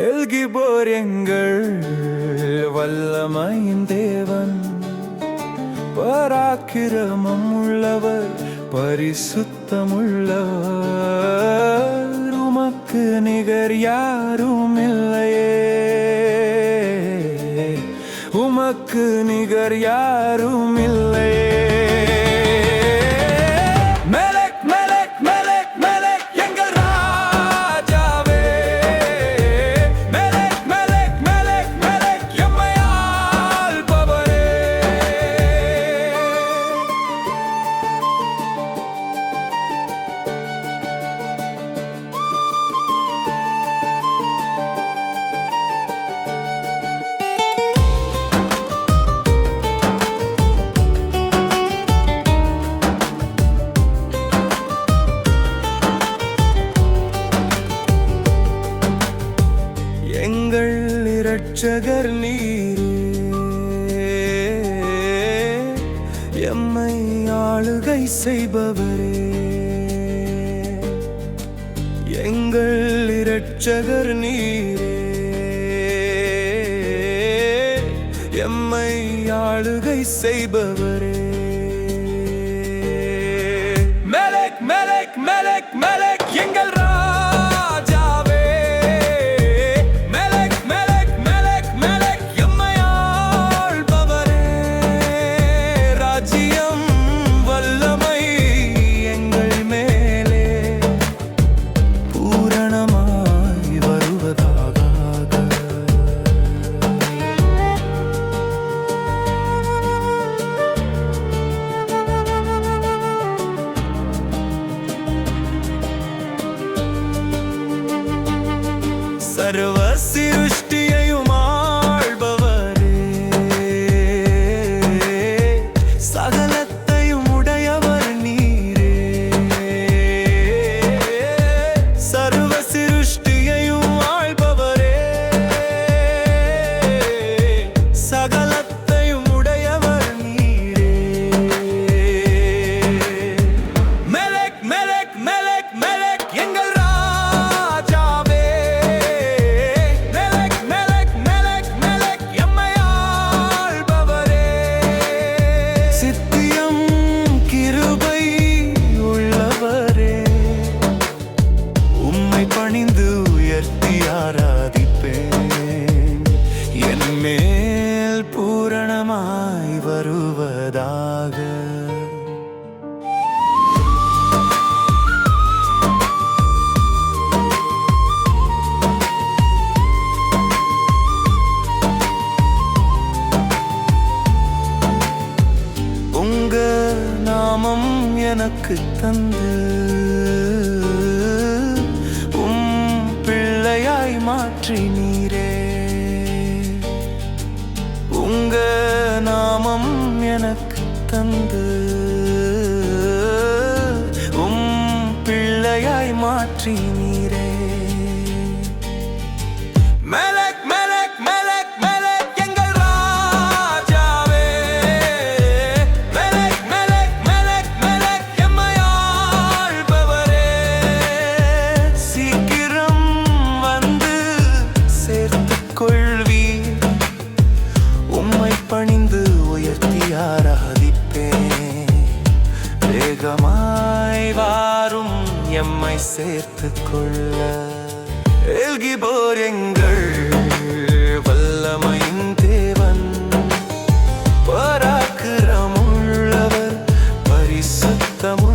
எல்கிபோர் எங்கள் வல்லமையின் தேவன். பராக்கிரமம் உள்ளவர் பரிசுத்தம் உள்ளவர் உமக்கு நிகர் யாரும் இல்லையே. உமக்கு நிகர் யாரும் இல்லை இரட்சகர் நீரே. எம்மை ஆளுகை செய்பவரே. எங்கள் இரட்சகர் நீரே. எம்மை ஆளுகை செய்பவரே. மெலக் மெலக் மெலக் மெலக் எங்கள் தினமாய் வருவதாக. உங்க நாமம் எனக்கு தந்து நாமம் எனக்கு தந்து சேர்த்து கொள்ள எழுகி போர் எங்கள் வல்லமையின் தேவன். பராக்கிரமுள்ளவர் பரிசுத்தமும்